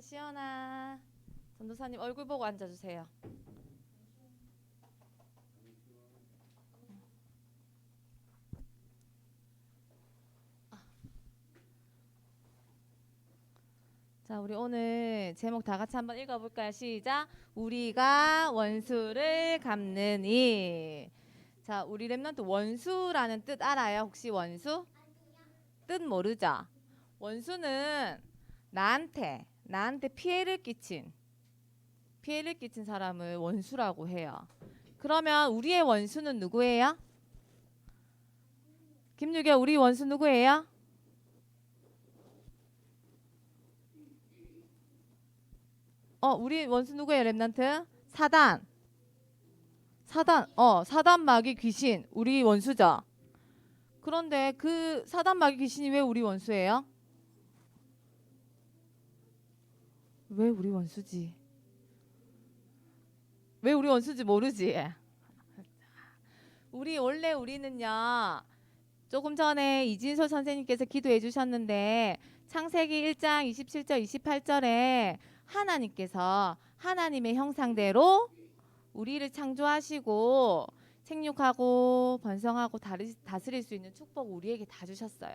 하시연아 전도사님 얼굴 보고 앉아주세요. 자, 우리 오늘 제목 다 같이 한번 읽어볼까요? 시작. 우리가 원수를 갚는 일. 자, 우리 랩런트 원수라는 뜻 알아요? 혹시 원수? 뜻 모르죠? 원수는 나한테 나한테 피해를 끼친 피해를 끼친 사람을 원수라고 해요. 그러면 우리의 원수는 누구예요? 김유경 우리 원수 누구예요? 어, 우리 원수 누구예요, 랩런트? 사단. 사단. 어, 사단 마귀 귀신. 우리 원수죠. 그런데 그 사단 마귀 귀신이 왜 우리 원수예요? 왜 우리 원수지? 왜 우리 원수인지 모르지? 우리 원래 우리는요. 조금 전에 이진솔 선생님께서 기도해 주셨는데 창세기 1장 27절 28절에 하나님께서 하나님의 형상대로 우리를 창조하시고 생육하고 번성하고 다스릴 수 있는 축복 우리에게 다 주셨어요.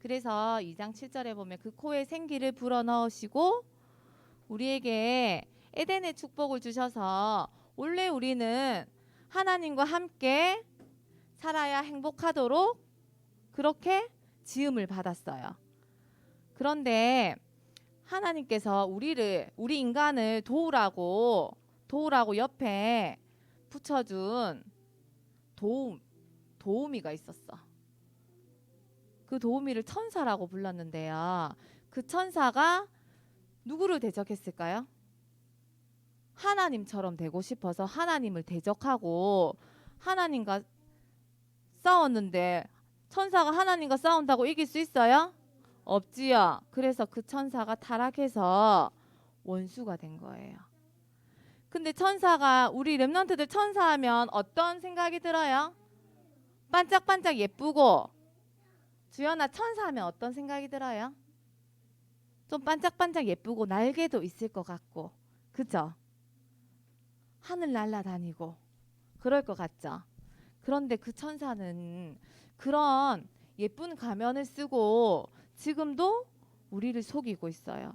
그래서 2장 7절에 보면 그 코에 생기를 불어 넣으시고 우리에게 에덴의 축복을 주셔서 원래 우리는 하나님과 함께 살아야 행복하도록 그렇게 지음을 받았어요. 그런데 하나님께서 우리를 우리 인간을 도우라고 도우라고 옆에 붙여준 도움 도우미가 있었어. 그 도우미를 천사라고 불렀는데요. 그 천사가 누구를 대적했을까요? 하나님처럼 되고 싶어서 하나님을 대적하고 하나님과 싸웠는데 천사가 하나님과 싸운다고 이길 수 있어요? 없지요. 그래서 그 천사가 타락해서 원수가 된 거예요. 근데 천사가 우리 렘넌트들 천사하면 어떤 생각이 들어요? 반짝반짝 예쁘고 주연아 천사하면 어떤 생각이 들어요? 좀 반짝반짝 예쁘고 날개도 있을 것 같고 그죠? 하늘 날아다니고 그럴 것 같죠? 그런데 그 천사는 그런 예쁜 가면을 쓰고 지금도 우리를 속이고 있어요.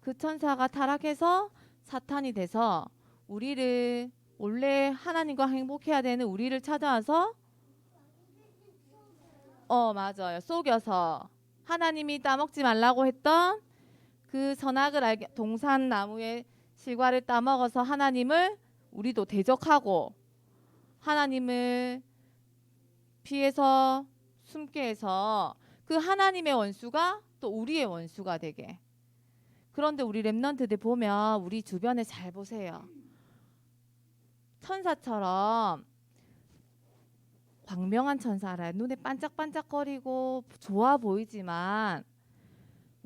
그 천사가 타락해서 사탄이 돼서 우리를 원래 하나님과 행복해야 되는 우리를 찾아와서 어 맞아요 속여서 하나님이 따먹지 말라고 했던 그 선악을 알게 동산 나무의 실과를 따먹어서 하나님을 우리도 대적하고 하나님을 피해서 숨게 해서 그 하나님의 원수가 또 우리의 원수가 되게. 그런데 우리 랩런트들 보면 우리 주변에 잘 보세요. 천사처럼 광명한 천사라 눈에 반짝반짝거리고 좋아 보이지만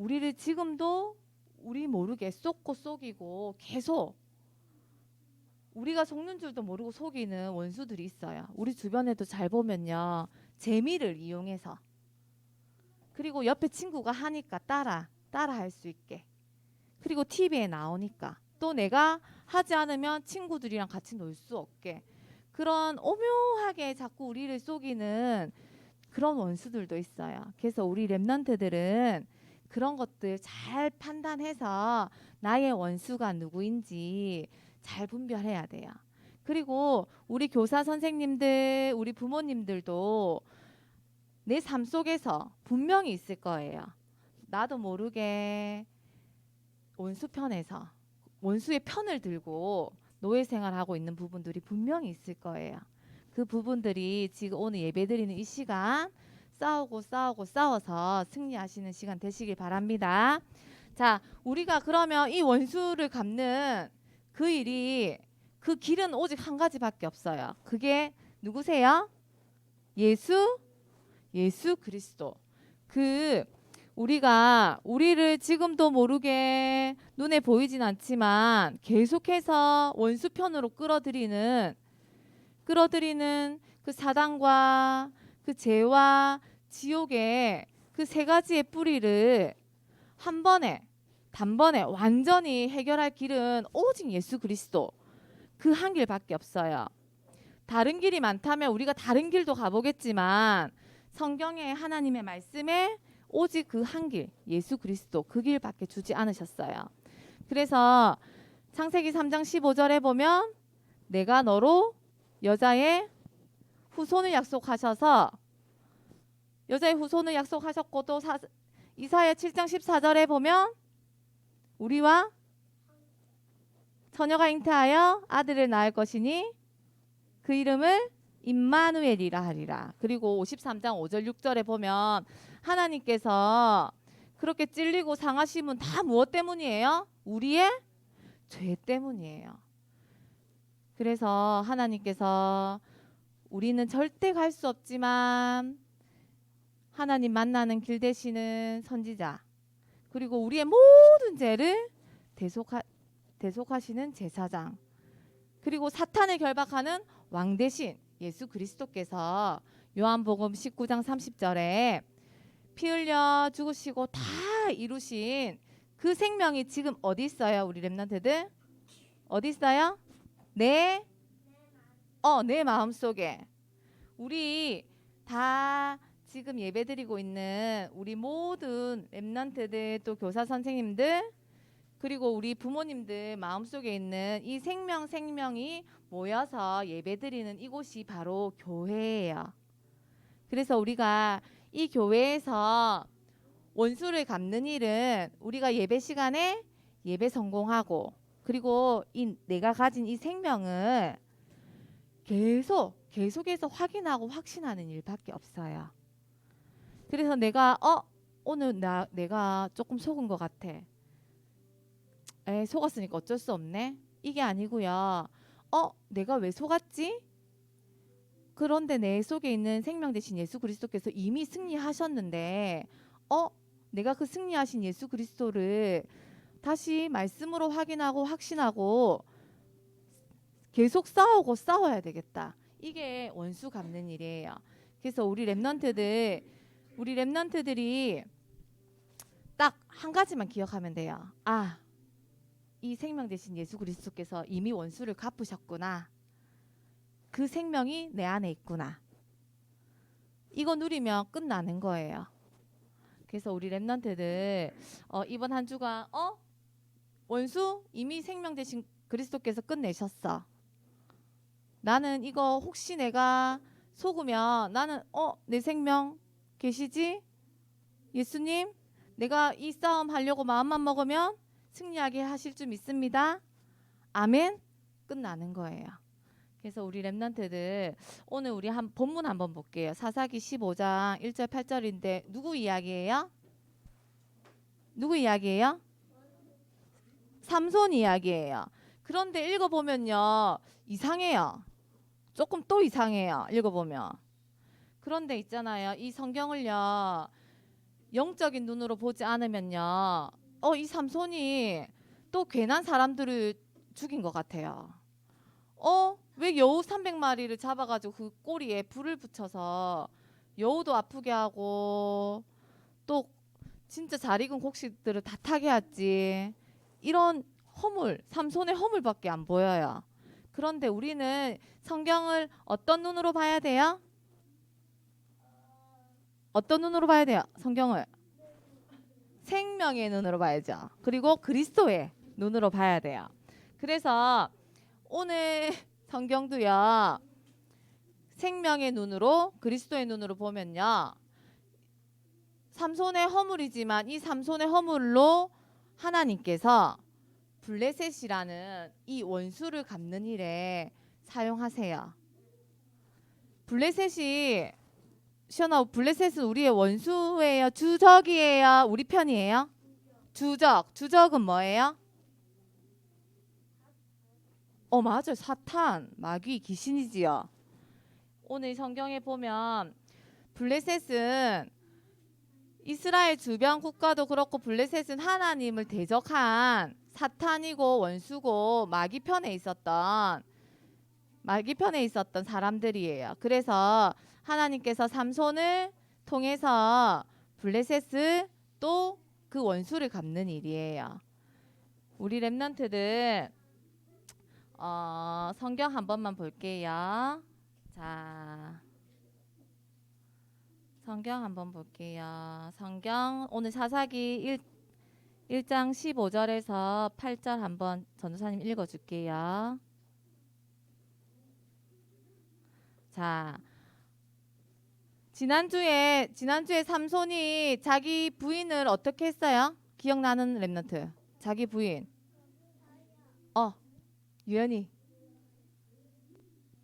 우리를 지금도 우리 모르게 쏟고 속이고 계속 우리가 속는 줄도 모르고 속이는 원수들이 있어요. 우리 주변에도 잘 보면요. 재미를 이용해서 그리고 옆에 친구가 하니까 따라 따라 할 수 있게 그리고 TV에 나오니까 또 내가 하지 않으면 친구들이랑 같이 놀 수 없게 그런 오묘하게 자꾸 우리를 속이는 그런 원수들도 있어요. 그래서 우리 랩런트들은 그런 것들 잘 판단해서 나의 원수가 누구인지 잘 분별해야 돼요. 그리고 우리 교사 선생님들, 우리 부모님들도 내 삶 속에서 분명히 있을 거예요. 나도 모르게 원수 편에서 원수의 편을 들고 노예 생활하고 있는 부분들이 분명히 있을 거예요. 그 부분들이 지금 오늘 예배 드리는 이 시간 싸우고 싸우고 싸워서 승리하시는 시간 되시길 바랍니다. 자, 우리가 그러면 이 원수를 갚는 그 일이 그 길은 오직 한 가지밖에 없어요. 그게 누구세요? 예수 예수 그리스도. 그 우리가 우리를 지금도 모르게 눈에 보이진 않지만 계속해서 원수 편으로 끌어들이는 끌어들이는 그 사단과 그 죄와 지옥의 그 세 가지의 뿌리를 한 번에 단번에 완전히 해결할 길은 오직 예수 그리스도 그 한 길밖에 없어요. 다른 길이 많다면 우리가 다른 길도 가보겠지만 성경에 하나님의 말씀에 오직 그 한 길, 예수 그리스도 그 길밖에 주지 않으셨어요. 그래서 창세기 3장 15절에 보면 내가 너로 여자의 후손을 약속하셔서 여자의 후손을 약속하셨고 또 사, 이사야 7장 14절에 보면 우리와 처녀가 잉태하여 아들을 낳을 것이니 그 이름을 임마누엘이라 하리라. 그리고 53장 5절 6절에 보면 하나님께서 그렇게 찔리고 상하심은 다 무엇 때문이에요? 우리의 죄 때문이에요. 그래서 하나님께서 우리는 절대 갈 수 없지만 하나님 만나는 길 되시는 선지자 그리고 우리의 모든 죄를 대속하, 대속하시는 제사장 그리고 사탄을 결박하는 왕 대신 예수 그리스도께서 요한복음 19장 30절에 피 흘려 죽으시고 다 이루신 그 생명이 지금 어디 있어요? 우리 렘넌트들 어디 있어요? 내 어, 내 마음 속에 우리 다 지금 예배드리고 있는 우리 모든 렘넌트들 또 교사 선생님들 그리고 우리 부모님들 마음속에 있는 이 생명 생명이 모여서 예배드리는 이곳이 바로 교회예요. 그래서 우리가 이 교회에서 원수를 갚는 일은 우리가 예배 시간에 예배 성공하고 그리고 이 내가 가진 이 생명을 계속 계속해서 확인하고 확신하는 일밖에 없어요. 그래서 내가 어 오늘 나 내가 조금 속은 것 같아. 에 속았으니까 어쩔 수 없네. 이게 아니고요. 어 내가 왜 속았지? 그런데 내 속에 있는 생명 대신 예수 그리스도께서 이미 승리하셨는데 어 내가 그 승리하신 예수 그리스도를 다시 말씀으로 확인하고 확신하고 계속 싸우고 싸워야 되겠다. 이게 원수 갚는 일이에요. 그래서 우리 랩런트들 우리 랩런트들이 딱 한 가지만 기억하면 돼요. 아, 이 생명 대신 예수 그리스도께서 이미 원수를 갚으셨구나. 그 생명이 내 안에 있구나. 이거 누리면 끝나는 거예요. 그래서 우리 랩런트들 어, 이번 한 주간 어 원수 이미 생명 대신 그리스도께서 끝내셨어. 나는 이거 혹시 내가 속으면 나는 어 내 생명 계시지? 예수님 내가 이 싸움 하려고 마음만 먹으면 승리하게 하실 줄 믿습니다. 아멘. 끝나는 거예요. 그래서 우리 랩런트들 오늘 우리 한 본문 한번 볼게요. 사사기 15장 1절 8절인데 누구 이야기예요? 누구 이야기예요? 삼손 이야기예요. 그런데 읽어보면요 이상해요. 조금 또 이상해요. 읽어보면. 그런데 있잖아요. 이 성경을요 영적인 눈으로 보지 않으면요, 어 이 삼손이 또 괜한 사람들을 죽인 것 같아요. 어 왜 여우 300마리를 잡아가지고 그 꼬리에 불을 붙여서 여우도 아프게 하고 또 진짜 잘 익은 곡식들을 다 타게 하지. 이런 허물, 삼손의 허물밖에 안 보여요. 그런데 우리는 성경을 어떤 눈으로 봐야 돼요? 어떤 눈으로 봐야 돼요? 성경을 생명의 눈으로 봐야죠. 그리고 그리스도의 눈으로 봐야 돼요. 그래서 오늘 성경도요. 생명의 눈으로 그리스도의 눈으로 보면요. 삼손의 허물이지만 이 삼손의 허물로 하나님께서 블레셋이라는 이 원수를 갚는 일에 사용하세요. 블레셋이 시원아 블레셋은 우리의 원수예요, 주적이에요, 우리 편이에요? 주적, 주적은 뭐예요? 어 맞아요, 사탄, 마귀, 귀신이지요. 오늘 성경에 보면 블레셋은 이스라엘 주변 국가도 그렇고 블레셋은 하나님을 대적한 사탄이고 원수고 마귀 편에 있었던 마귀 편에 있었던 사람들이에요. 그래서 하나님께서 삼손을 통해서 블레셋을 또 그 원수를 갚는 일이에요. 우리 랩런트들 어, 성경 한 번만 볼게요. 자, 성경 한 번 볼게요. 성경 오늘 사사기 1, 1장 15절에서 8절 한번 전도사님 읽어줄게요. 자, 지난주에 지난주에 삼손이 자기 부인을 어떻게 했어요? 기억나는 랩런트. 자기 부인. 어, 유연이.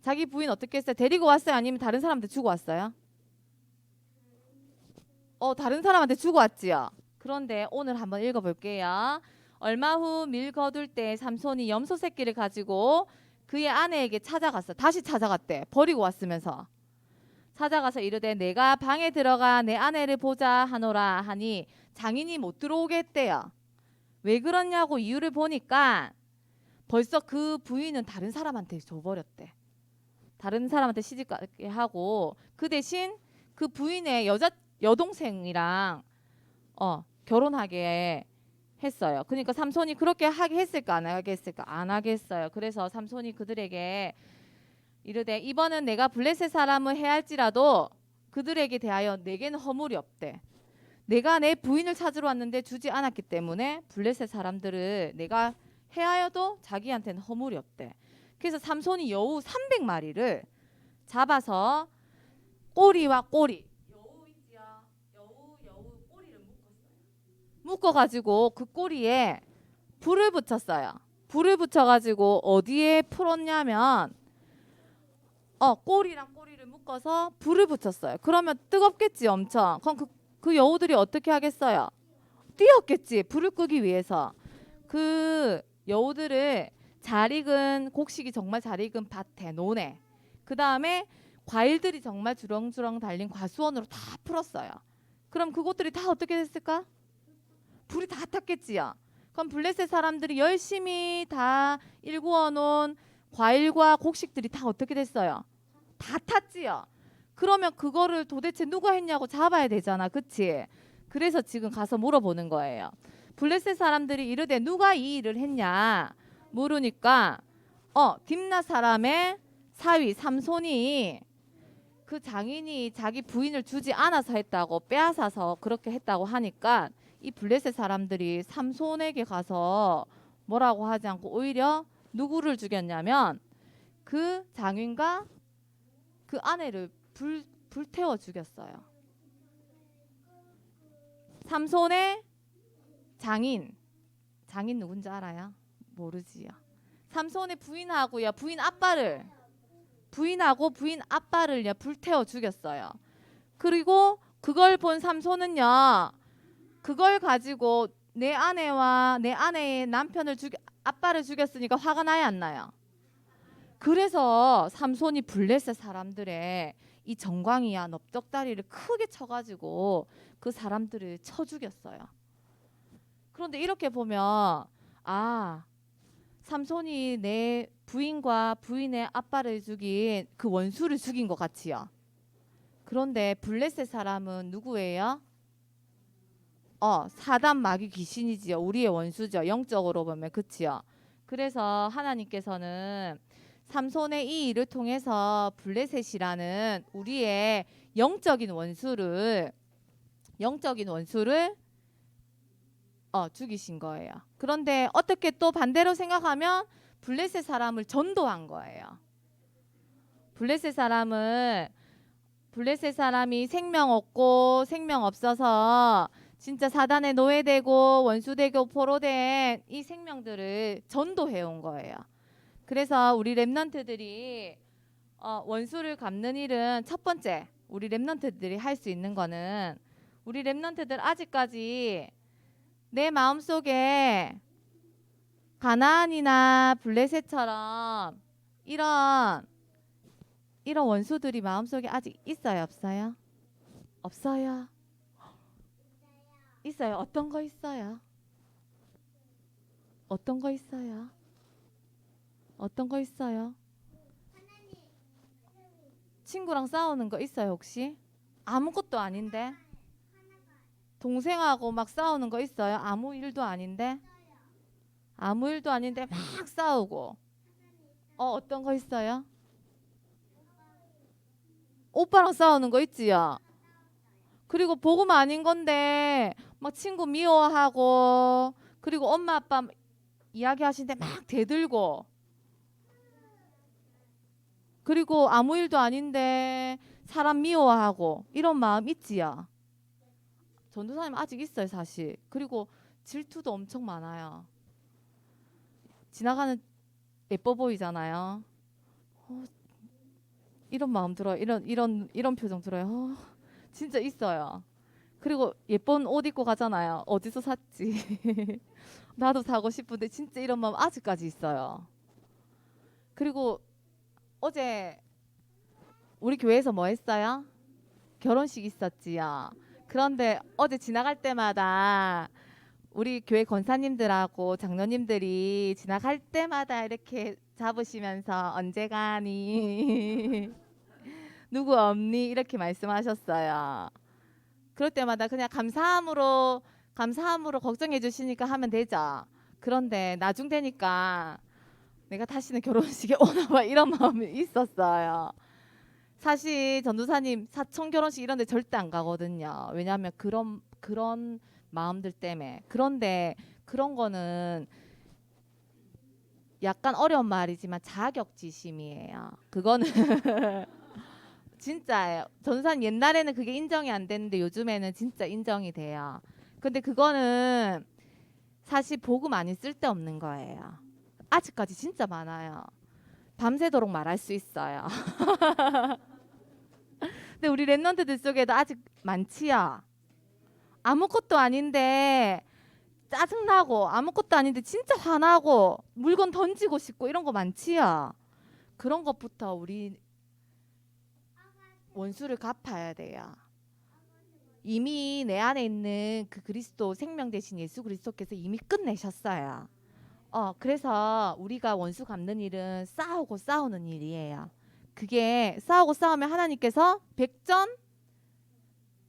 자기 부인 어떻게 했어요? 데리고 왔어요? 아니면 다른 사람한테 주고 왔어요? 어, 다른 사람한테 주고 왔지요. 그런데 오늘 한번 읽어볼게요. 얼마 후 밀 거둘 때 삼손이 염소 새끼를 가지고 그의 아내에게 찾아갔어. 다시 찾아갔대. 버리고 왔으면서. 찾아가서 이르되 내가 방에 들어가 내 아내를 보자 하노라 하니 장인이 못 들어오게 했대요. 왜 그러냐고 이유를 보니까 벌써 그 부인은 다른 사람한테 줘버렸대. 다른 사람한테 시집가게 하고 그 대신 그 부인의 여자 여동생이랑 어 결혼하게 했어요. 그러니까 삼손이 그렇게 하게 했을까 안 하게 했을까 안 하게 했어요. 그래서 삼손이 그들에게 이르되 이번은 내가 블레셋 사람을 해할지라도 그들에게 대하여 내게는 허물이 없대. 내가 내 부인을 찾으러 왔는데 주지 않았기 때문에 블레셋 사람들을 내가 해하여도 자기한테는 허물이 없대. 그래서 삼손이 여우 300마리를 잡아서 꼬리와 꼬리 묶었어요. 묶어 가지고 그 꼬리에 불을 붙였어요. 불을 붙여 가지고 어디에 풀었냐면 어 꼬리랑 꼬리를 묶어서 불을 붙였어요. 그러면 뜨겁겠지 엄청. 그럼 그, 그 여우들이 어떻게 하겠어요? 뛰었겠지 불을 끄기 위해서. 그 여우들을 잘 익은 곡식이 정말 잘 익은 밭에 논에 그 다음에 과일들이 정말 주렁주렁 달린 과수원으로 다 풀었어요. 그럼 그것들이 다 어떻게 됐을까? 불이 다 탔겠지요. 그럼 블레셋 사람들이 열심히 다 일구어 놓은 과일과 곡식들이 다 어떻게 됐어요? 다 탔지요. 그러면 그거를 도대체 누가 했냐고 잡아야 되잖아. 그치? 그래서 지금 가서 물어보는 거예요. 블레셋 사람들이 이르되 누가 이 일을 했냐 물으니까 어 딥나 사람의 사위 삼손이 그 장인이 자기 부인을 주지 않아서 했다고 빼앗아서 그렇게 했다고 하니까 이 블레셋 사람들이 삼손에게 가서 뭐라고 하지 않고 오히려 누구를 죽였냐면 그 장인과 그 아내를 불 불태워 죽였어요. 삼손의 장인 장인 누군지 알아요? 모르지요. 삼손의 부인하고요 부인 아빠를 부인하고 부인 아빠를요 불태워 죽였어요. 그리고 그걸 본 삼손은요 그걸 가지고 내 아내와 내 아내의 남편을 죽 아빠를 죽였으니까 화가 나야 안 나요. 그래서 삼손이 블레셋 사람들의 이 정광이야 넓적다리를 크게 쳐가지고 그 사람들을 쳐 죽였어요. 그런데 이렇게 보면 아 삼손이 내 부인과 부인의 아빠를 죽인 그 원수를 죽인 것 같지요. 그런데 블레셋 사람은 누구예요? 어 사단 마귀 귀신이지요. 우리의 원수죠. 영적으로 보면 그치요. 그래서 하나님께서는 삼손의 이 일을 통해서 블레셋이라는 우리의 영적인 원수를 영적인 원수를 어, 죽이신 거예요. 그런데 어떻게 또 반대로 생각하면 블레셋 사람을 전도한 거예요. 블레셋 사람을 블레셋 사람이 생명 없고 생명 없어서 진짜 사단에 노예되고 원수되고 포로된 이 생명들을 전도해 온 거예요. 그래서 우리 랩런트들이 어, 원수를 갚는 일은 첫 번째 우리 랩런트들이 할 수 있는 거는 우리 랩런트들 아직까지 내 마음 속에 가나안이나 블레셋처럼 이런 이런 원수들이 마음속에 아직 있어요, 없어요? 없어요. 있어요. 어떤 거 있어요? 어떤 거 있어요? 어떤 거 있어요? 친구랑 싸우는 거 있어요, 혹시? 아무것도 아닌데. 동생하고 막 싸우는 거 있어요? 아무 일도 아닌데? 아무 일도 아닌데 막 싸우고. 어, 어떤 거 있어요? 오빠랑 싸우는 거 있지요? 그리고 복음 아닌 건데 막 친구 미워하고 그리고 엄마 아빠 이야기하시는데 막 대들고 그리고 아무 일도 아닌데 사람 미워하고 이런 마음 있지요. 전도사님 아직 있어요 사실. 그리고 질투도 엄청 많아요. 지나가는 예뻐 보이잖아요. 어, 이런 마음 들어요. 이런 이런 이런 표정 들어요. 어, 진짜 있어요. 그리고 예쁜 옷 입고 가잖아요. 어디서 샀지? 나도 사고 싶은데 진짜 이런 마음 아직까지 있어요. 그리고 어제 우리 교회에서 뭐 했어요? 결혼식 있었지요. 그런데 어제 지나갈 때마다 우리 교회 권사님들하고 장로님들이 지나갈 때마다 이렇게 잡으시면서 언제 가니? 누구 없니? 이렇게 말씀하셨어요. 그럴 때마다 그냥 감사함으로 감사함으로 걱정해 주시니까 하면 되죠. 그런데 나중 되니까 내가 다시는 결혼식에 오나 봐 이런 마음이 있었어요. 사실 전도사님 사촌 결혼식 이런 데 절대 안 가거든요. 왜냐하면 그런 그런 마음들 때문에. 그런데 그런 거는 약간 어려운 말이지만 자격지심이에요. 그거는 진짜예요. 전도사님 옛날에는 그게 인정이 안 됐는데 요즘에는 진짜 인정이 돼요. 근데 그거는 사실 복음 많이 쓸데없는 거예요. 아직까지 진짜 많아요. 밤새도록 말할 수 있어요. 근데 우리 랩런트들 속에도 아직 많지요. 아무것도 아닌데 짜증나고 아무것도 아닌데 진짜 화나고 물건 던지고 싶고 이런 거 많지요. 그런 것부터 우리 원수를 갚아야 돼요. 이미 내 안에 있는 그 그리스도 생명 대신 예수 그리스도께서 이미 끝내셨어요. 어, 그래서 우리가 원수 갚는 일은 싸우고 싸우는 일이에요. 그게 싸우고 싸우면 하나님께서 백전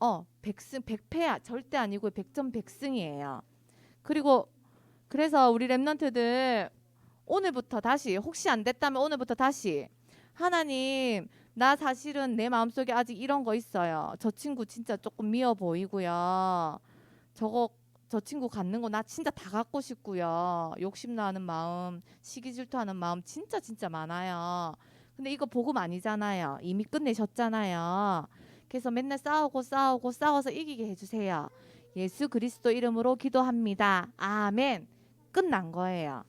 어, 백승 백패야 절대 아니고 백전 백승이에요. 그리고 그래서 우리 랩런트들 오늘부터 다시 혹시 안 됐다면 오늘부터 다시 하나님 나 사실은 내 마음속에 아직 이런 거 있어요. 저 친구 진짜 조금 미워 보이고요. 저거 저 친구 갖는 거 나 진짜 다 갖고 싶고요. 욕심 나는 마음, 시기 질투하는 마음 진짜 진짜 많아요. 근데 이거 복음 아니잖아요. 이미 끝내셨잖아요. 그래서 맨날 싸우고 싸우고 싸워서 이기게 해주세요. 예수 그리스도 이름으로 기도합니다. 아멘. 끝난 거예요.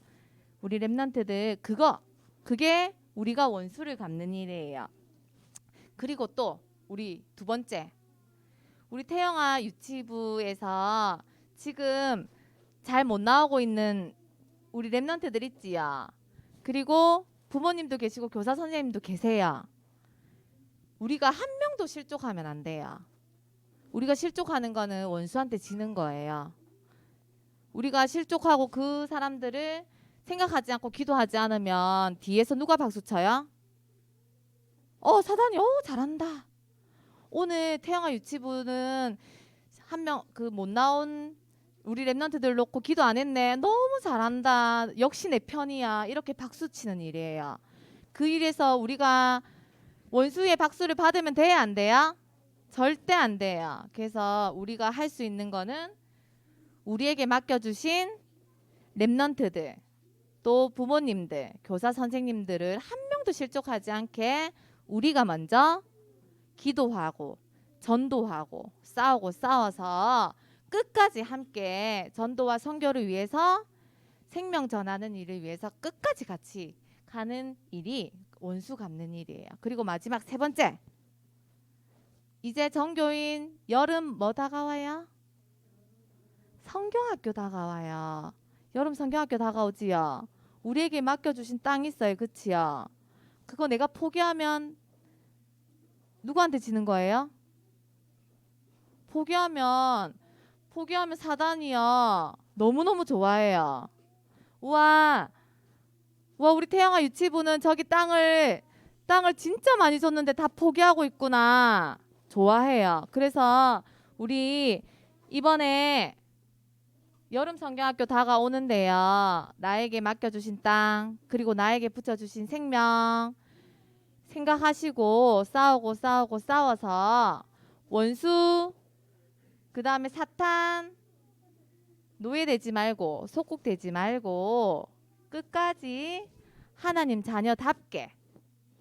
우리 랩런트들 그거 그게 우리가 원수를 갚는 일이에요. 그리고 또 우리 두 번째 우리 태영아 유치부에서 지금 잘 못 나오고 있는 우리 랩런트들 있지요. 그리고 부모님도 계시고 교사 선생님도 계세요. 우리가 한 명도 실족하면 안 돼요. 우리가 실족하는 거는 원수한테 지는 거예요. 우리가 실족하고 그 사람들을 생각하지 않고 기도하지 않으면 뒤에서 누가 박수 쳐요? 어 사단이 어 잘한다. 오늘 태영아 유치부는 한 명 그 못 나온 우리 랩런트들 놓고 기도 안 했네. 너무 잘한다. 역시 내 편이야. 이렇게 박수 치는 일이에요. 그 일에서 우리가 원수의 박수를 받으면 돼야 안 돼요? 절대 안 돼요. 그래서 우리가 할 수 있는 거는 우리에게 맡겨주신 랩런트들 또 부모님들, 교사 선생님들을 한 명도 실족하지 않게 우리가 먼저 기도하고 전도하고 싸우고 싸워서 끝까지 함께 전도와 선교를 위해서 생명 전하는 일을 위해서 끝까지 같이 가는 일이 원수 갚는 일이에요. 그리고 마지막 세 번째. 이제 정교인 여름 뭐 다가와요? 성경학교 다가와요. 여름 성경학교 다가오지요. 우리에게 맡겨주신 땅 있어요. 그치요? 그거 내가 포기하면 누구한테 지는 거예요? 포기하면 포기하면 사단이요. 너무너무 좋아해요. 우와. 와 우리 태영아 유치부는 저기 땅을 땅을 진짜 많이 줬는데 다 포기하고 있구나. 좋아해요. 그래서 우리 이번에 여름 성경학교 다가오는데요. 나에게 맡겨주신 땅, 그리고 나에게 붙여주신 생명, 생각하시고 싸우고 싸우고 싸워서 원수, 그 다음에 사탄, 노예되지 말고, 속국되지 말고, 끝까지 하나님 자녀답게,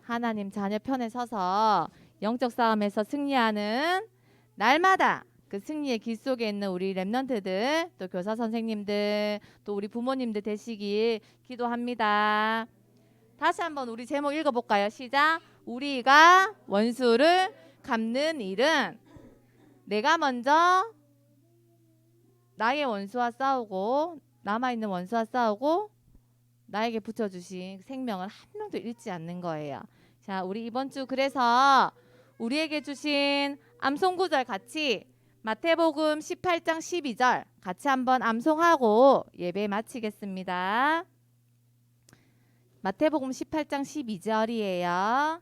하나님 자녀 편에 서서 영적 싸움에서 승리하는 날마다 그 승리의 길 속에 있는 우리 랩런트들 또 교사 선생님들 또 우리 부모님들 되시길 기도합니다. 다시 한번 우리 제목 읽어볼까요? 시작. 우리가 원수를 갚는 일은 내가 먼저 나의 원수와 싸우고 남아 있는 원수와 싸우고 나에게 붙여주신 생명을 한 명도 잃지 않는 거예요. 자, 우리 이번 주 그래서 우리에게 주신 암송 구절 같이 마태복음 18장 12절 같이 한번 암송하고 예배 마치겠습니다. 마태복음 18장 12절이에요.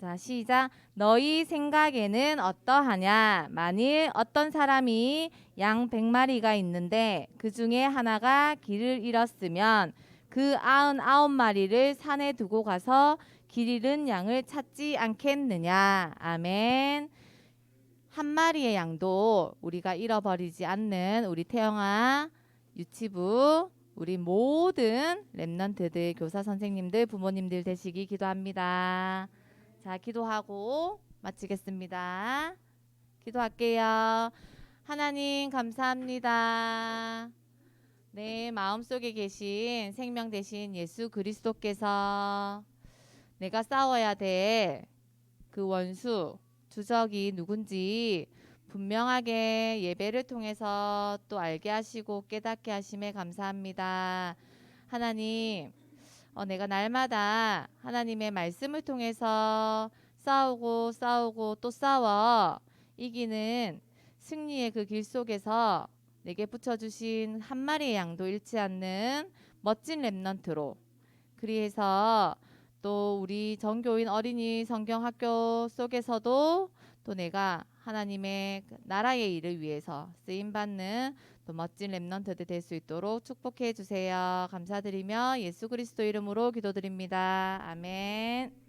자, 시작. 너희 생각에는 어떠하냐? 만일 어떤 사람이 양 100마리가 있는데 그 중에 하나가 길을 잃었으면 그 아흔 아홉 마리를 산에 두고 가서 길 잃은 양을 찾지 않겠느냐? 아멘. 한 마리의 양도 우리가 잃어버리지 않는 우리 태영아 유치부 우리 모든 랩런트들 교사 선생님들 부모님들 되시기 기도합니다. 자 기도하고 마치겠습니다. 기도할게요. 하나님 감사합니다. 내 마음속에 계신 생명 대신 예수 그리스도께서 내가 싸워야 될 그 원수 주적이 누군지 분명하게 예배를 통해서 또 알게 하시고 깨닫게 하심에 감사합니다. 하나님, 어, 내가 날마다 하나님의 말씀을 통해서 싸우고 싸우고 또 싸워 이기는 승리의 그 길 속에서 내게 붙여주신 한 마리의 양도 잃지 않는 멋진 랩넌트로 그리해서 또 우리 전교인 어린이 성경학교 속에서도 또 내가 하나님의 그 나라의 일을 위해서 쓰임 받는 또 멋진 랩넌트들 될 수 있도록 축복해 주세요. 감사드리며 예수 그리스도 이름으로 기도드립니다. 아멘.